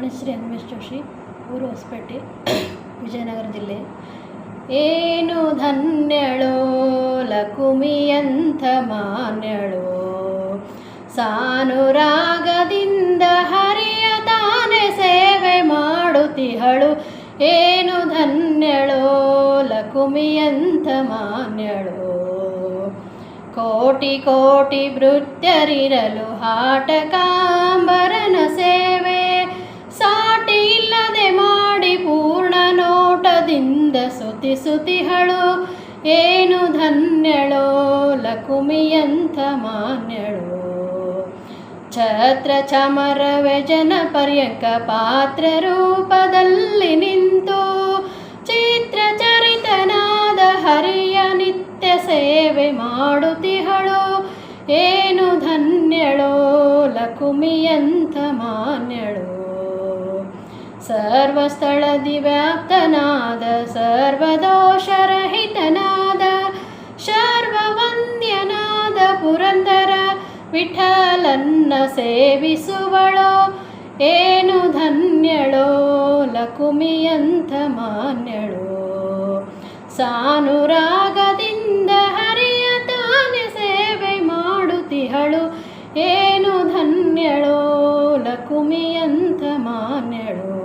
Vanishree S Joshi, ಊರು ಹೊಸಪೇಟೆ, ವಿಜಯನಗರ ಜಿಲ್ಲೆ. ಏನು ಧನ್ಯಳೋ, ಲಕುಮಿಯಂಥ ಮಾನ್ಯಳೋ, ಸಾನುರಾಗದಿಂದ ಹರಿಯ ತಾನೆ ಸೇವೆ ಮಾಡುತ್ತಿಹಳು. ಏನು ಧನ್ಯಳೋ, ಲಕುಮಿಯಂಥ ಮಾನ್ಯಳೋ, ಕೋಟಿ ಕೋಟಿ ಭೃತ್ಯರಿರಲು ಹಾಟಕಾಂಬರನ ನೋಟದಿಂದ ಸುತಿ ಸುತಿಹಳು, ಏನು ಧನ್ಯಳೋ, ಲಕುಮಿಯಂಥ ಮಾನ್ಯಳೋ. ಛತ್ರ ಚಮರ ವ್ಯಜನ ಪರ್ಯಂಕ ಪಾತ್ರ ರೂಪದಲ್ಲಿ ನಿಂತು, ಚಿತ್ರ ಚರಿತನಾದ ಹರಿಯ ನಿತ್ಯ ಸೇವೆ ಮಾಡುತ್ತಿಹಳು. ಏನು ಧನ್ಯಳೋ, ಲಕುಮಿಯಂಥ ಮಾನ್ಯಳೋ. ಸರ್ವಸ್ಥಳದಿ ವ್ಯಾಪ್ತನಾದ ಸರ್ವದೋಷರಹಿತನಾದ ಸರ್ವವಂದ್ಯನಾದ ಪುರಂದರ ವಿಠಲನ್ನ ಸೇವಿಸುವಳೋ, ಏನು ಧನ್ಯಳೋ, ಲಕುಮಿಯಂಥ ಮಾನ್ಯಳೋ. ಸಾನುರಾಗದಿಂದ ಹರಿಯ ತಾನೆ ಸೇವೆ ಮಾಡುತ್ತಿಹಳು, ಏನು ಧನ್ಯಳೋ, ಲಕುಮಿಯಂಥ ಮಾನ್ಯಳೋ.